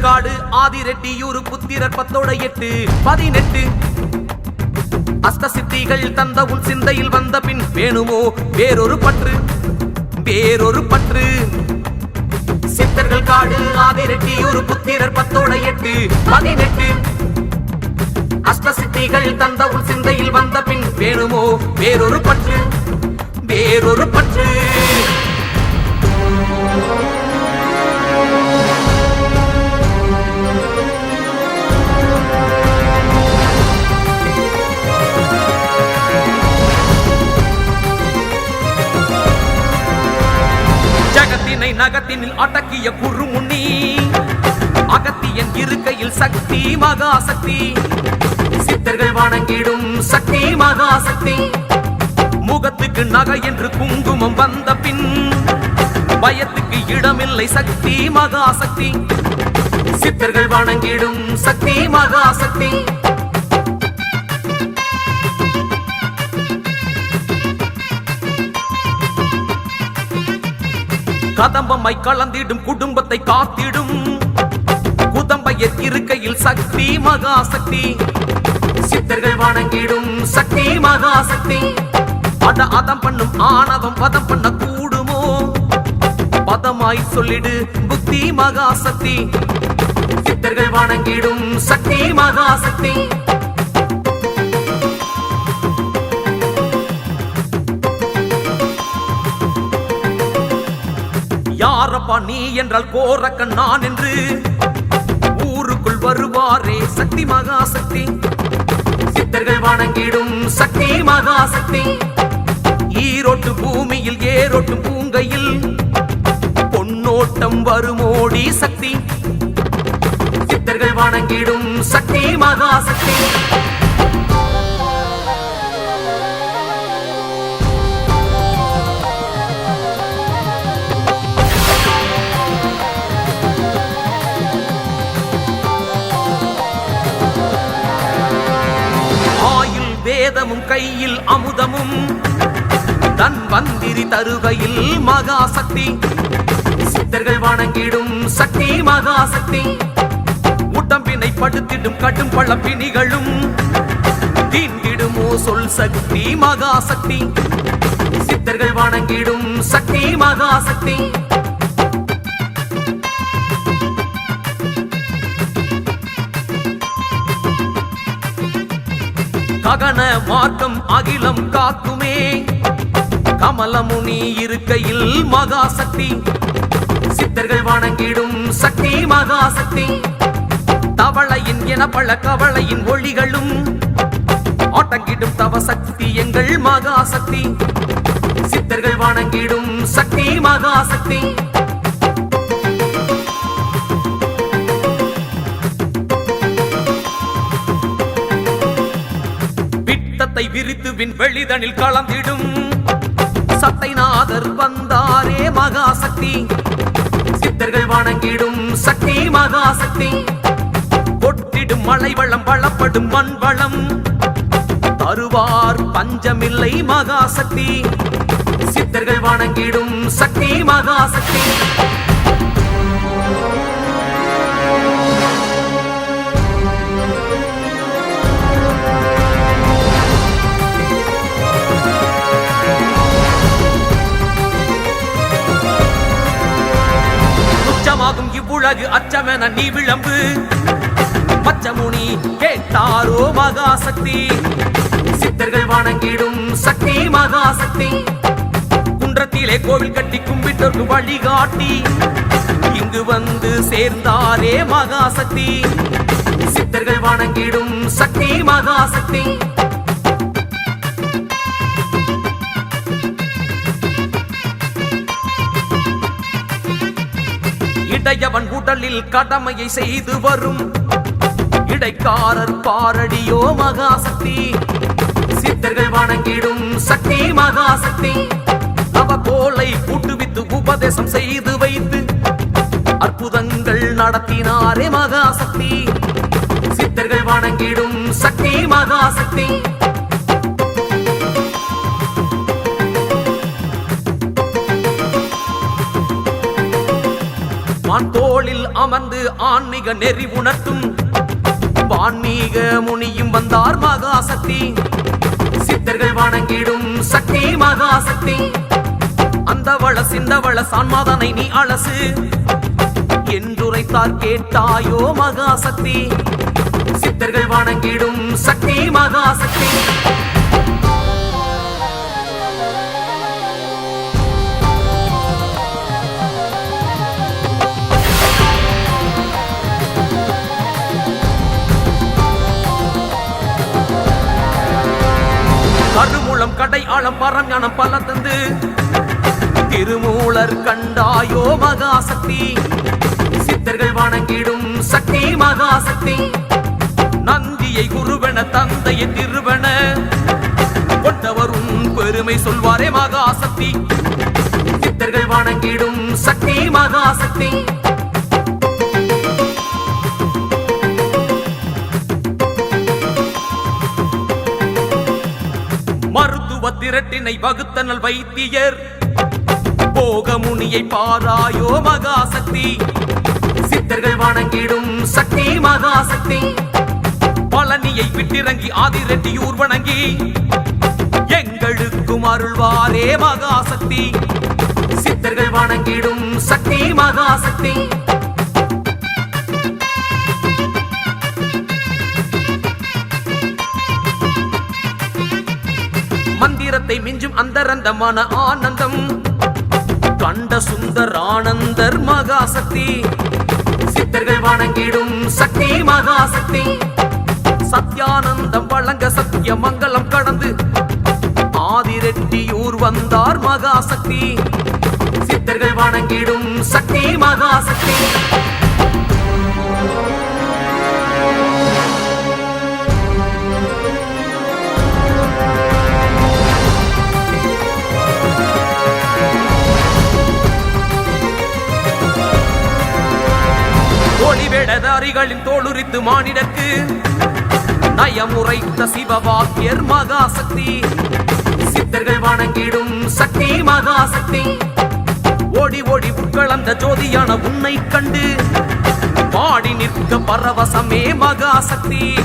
சித்தர்கள் காடு ஆதிரெட்டியூர் புத்திரர் பத்தோட எட்டு பதினெட்டு. அஸ்த சித்திகள் தந்த உன் சிந்தையில் வந்த பின் வேணுமோ வேறொரு பற்று வேறொரு பற்று. சித்தர்கள் காடு ஆதிரெட்டியூர் புத்திரர் பத்தோட எட்டு பதினெட்டு. அஷ்ட சித்திகள் தந்த உன் சிந்தையில் வந்த பின் வேணுமோ வேறொரு பற்று வேறொரு பற்று. நகத்தினில் அடக்கிய குறுமுன்னி. அகத்தியன் இருக்கையில் சக்தி மகாசக்தி. சித்தர்கள் வணங்கிடும் சக்தி மகாசக்தி. முகத்துக்கு நகை என்று குங்குமம் வந்த பின் பயத்துக்கு இடமில்லை சக்தி மகாசக்தி. சித்தர்கள் வணங்கிடும் சக்தி மகாசக்தி. கதம்பம்மை கலந்திடும் குடும்பத்தை காத்திடும். குதம்பையர் இருக்கையில் சக்தி மகாசக்தி. சித்தர்கள் வணங்கிடும் சக்தி மகாசக்தி. அத அதம் பண்ணும் ஆணவம் பதம் பண்ண கூடுமோ? பதமாய் சொல்லிடு புத்தி மகாசக்தி. சித்தர்கள் வணங்கிடும் சக்தி மகாசக்தி. யாரப்பா நீ என்றால் கோரக்கன் நான் என்று ஊருக்குள் வருவாரே சக்தி மகாசக்தி. சித்தர்கள் வணங்கிடும் சக்தி மகாசக்தி. ஈரோட்டு பூமியில் ஏரோட்டு பூங்கையில் பொன்னோட்டம் வருமோடி சக்தி. சித்தர்கள் வணங்கிடும் சக்தி மகாசக்தி. வேதமும் கையில் அமுதமும். தன் வந்திரி தருகையில் மகாசக்தி. சித்தர்கள் வணங்கிடும் சக்தி மகாசக்தி. உடம்பினை படுத்திடும் கடும் பழப்பிணிகளும். தீண்டிடுமோ சொல் சக்தி மகாசக்தி. சித்தர்கள் வணங்கிடும் சக்தி மகாசக்தி. சகன மார்க்கம் அகிலம் காக்குமே. கமலமுனி இருக்கையில் மகாசக்தி. சித்தர்கள் வணங்கிடும் சக்தி மகாசக்தி. தவளையின் என பல கவளையின் ஒளிகளும். ஆட்டங்கிடும் தவ சக்தி எங்கள் மகாசக்தி. சித்தர்கள் வணங்கிடும் சக்தி மகாசக்தி. விட்டத்தை விரித்து விண்வெளிதனில் கலந்திடும். சத்தைநாதர் வந்தாரே மகாசக்தி. சித்தர்கள் வணங்கிடும் சக்தி மகாசக்தி. கொட்டிடும் மழை வளம் வளப்படும் மண் வளம் தருவார் பஞ்சமில்லை மகாசக்தி. சித்தர்கள் வணங்கிடும் சக்தி மகாசக்தி. அச்சமாகும் இவ்வுலகு அச்சமென நீ விளம்பு. பச்சமுனி கேட்டாரோ மகாசக்தி. சித்தர்கள் வணங்கிடும் சக்தி மகாசக்தி. குன்றத்திலே கோவில் கட்டி கும்பிட்டோர்க்கு வழிகாட்டி. இங்கு வந்து சேர்ந்தாரே மகாசக்தி. சித்தர்கள் வணங்கிடும் சக்தி மகாசக்தி. இடையவன் உடலில் கடமையை செய்து வரும். இடைக்காரர் பாரடியோ மகாசக்தி. சித்தர்கள் வணங்கிடும் சக்தி மகாசக்தி. அவ கோலை கூட்டுவித்து உபதேசம் செய்து வைத்து அற்புதங்கள் நடத்தினாரே மகாசக்தி. சித்தர்கள் வணங்கிடும் சக்தி மகாசக்தி. தோளில் அமர்ந்து ஆன்மீக நெறி உணர்த்தும். ஆன்மீக முனியும் வந்தார் மகாசக்தி. சித்தர்கள் வணங்கிடும் சக்தி மகாசக்தி. அந்த வள சிந்தவள சான்மாதனை நீ அலசு. என்றுரைத்தார் கேட்டாயோ மகாசக்தி. சித்தர்கள் வணங்கிடும் சக்தி மகாசக்தி. அடையாளம் பரம் ஞானம் பல தந்து திருமூலர் கண்டாயோ மகாசக்தி. சித்தர்கள் வணங்கிடும் சக்தி மகாசக்தி. நந்தியை குருவென தந்தையை திருவென. கொண்டவரும் பெருமை சொல்வாரே மகாசக்தி. சித்தர்கள் வணங்கிடும் சக்தி மகாசக்தி. திரட்டினை வகுத்தனல் வைத்தியர். போகமுனியை பாராயோ மகாசக்தி. சித்தர்கள் வணங்கிடும் சக்தி மகாசக்தி. பழனியை விட்டிறங்கி ஆதிரெட்டியூர் வணங்கி. எங்களுக்கும் அருள்வாரே மகாசக்தி. சித்தர்கள் வணங்கிடும் சக்தி மகாசக்தி. அந்தரந்தமான ஆனந்தம். கண்ட சுந்தர் ஆனந்தர் மகாசக்தி. சித்தர்கள் வணங்கிடும் சக்தி மகாசக்தி. சத்யானந்தம் வழங்க சத்திய மங்களம் கடந்து. ஆதிரெட்டியூர் வந்தார் மகாசக்தி. வேடதாரிகளின் தோளுரித்து மானிடக்கு. நயமுறைத்த சிவவாக்கியர் மகாசக்தி. சித்தர்கள் வணங்கிடும் சக்தி மகாசக்தி. ஓடி ஓடி உட்களந்த ஜோதியான உன்னை கண்டு. பாடி நிற்க பரவசமே மகாசக்தி.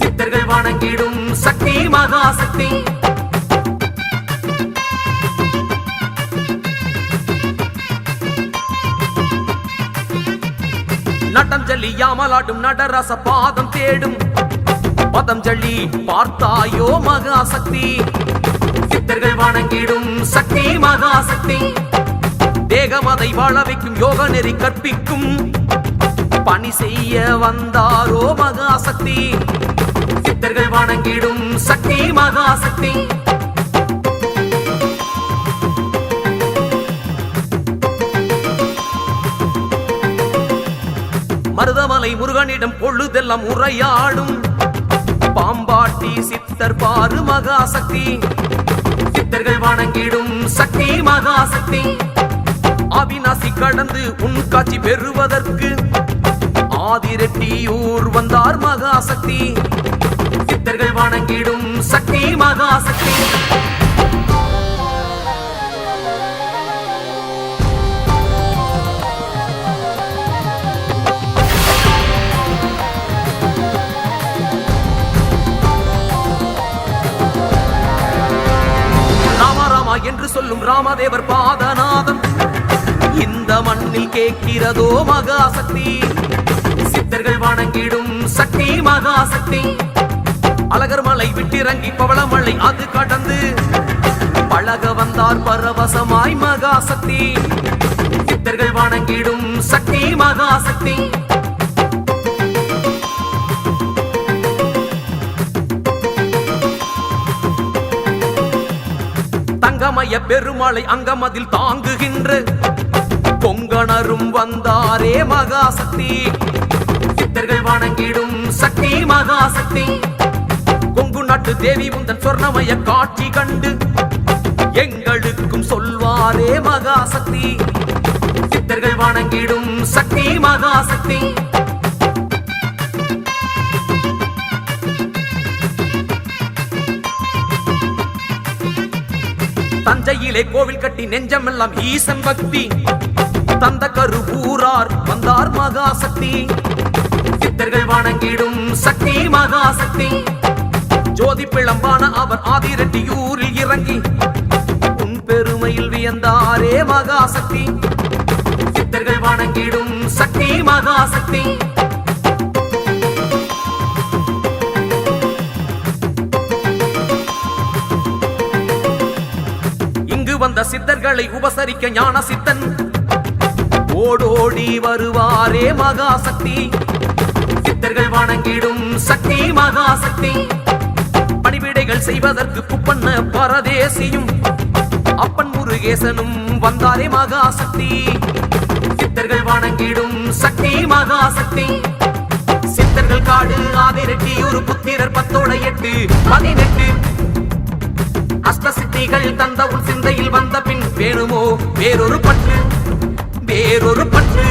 சித்தர்கள் வணங்கிடும் சக்தி மகாசக்தி. யாமலாடும் நடரச பாதம் தேடும் பதஞ்சலி பார்த்தாயோ மகாசக்தி. சித்தர்கள் வணங்கிடும் சக்தி மகாசக்தி. தேகமதை வாழ வைக்கும் யோக நெறி கற்பிக்கும். பணி செய்ய வந்தாரோ மகாசக்தி. சித்தர்கள் வணங்கிடும் சக்தி மகாசக்தி. மருதமலை முருகனிடம் பொழுதெல்லாம் உரையாடும். பாம்பாட்டி சித்தர் பாரு மகாசக்தி. சித்தர்கள் வணங்கிடும் சக்தி மகாசக்தி. அவிநாசி கடந்து உன் காட்சி பெறுவதற்கு ஆதிரெட்டியூர் வந்தார் மகாசக்தி. சித்தர்கள் வணங்கிடும் சக்தி மகாசக்தி. என்று சொல்லும் ராமதேவர் பாதநாதம். இந்த மண்ணில் கேட்கிறதோ மகாசக்தி. சித்தர்கள் வணங்கிடும் சக்தி மகாசக்தி. அழகர் மலை விட்டிறங்கி பவளமலை அது கடந்து. பழக வந்தார் பரவசமாய் மகாசக்தி. சித்தர்கள் வணங்கிடும் சக்தி மகாசக்தி. தங்கமய பெருமாளை அங்கமதில் தாங்குகின்ற கொங்கணரும் வந்தாரே மகாசக்தி. சித்தர்கள் வணங்கிடும் சக்தி மகாசக்தி. கொங்கு நாட்டு தேவி உந்தன் சொர்ணமய காட்சி கண்டு எங்களுக்கும் சொல்வாரே மகாசக்தி. சித்தர்கள் வணங்கிடும் சக்தி மகாசக்தி. தஞ்சையிலே கோவில் கட்டி நெஞ்சமெல்லாம் ஈசன் பக்தி. தந்த கருவூரார் வந்தார் மகாசக்தி. சித்தர்கள் வணங்கிடும் சக்தி மகாசக்தி. ஜோதி பிளம்பான அவர் ஆதிரெட்டியூரில் இறங்கி உன் பெருமையில் வியந்தாரே மகாசக்தி. சித்தர்கள் வணங்கிடும் சக்தி மகாசக்தி. சித்தர்களை உபசரிக்க ஞான சித்தன் ஓடோடி வருவாரே மகாசக்தி. சித்தர்கள் வணங்கிடும் சக்தி மகாசக்தி. பணிவிடைகள் செய்வதற்கு குப்பண்ண பரதேசியும். அப்பன் முருகேசனும் வந்தாரே மகாசக்தி. சித்தர்கள் வணங்கிடும் சக்தி மகாசக்தி. சித்தர்கள் காடு ஆதிரட்டி ஒரு புத்திரர் பத்தோட எட்டு பதினெட்டு. அஷ்டசித்திகள் தந்த உன் சிந்தையில் வந்த பின் வேணுமோ வேறொரு பற்று? வேறொரு பற்று?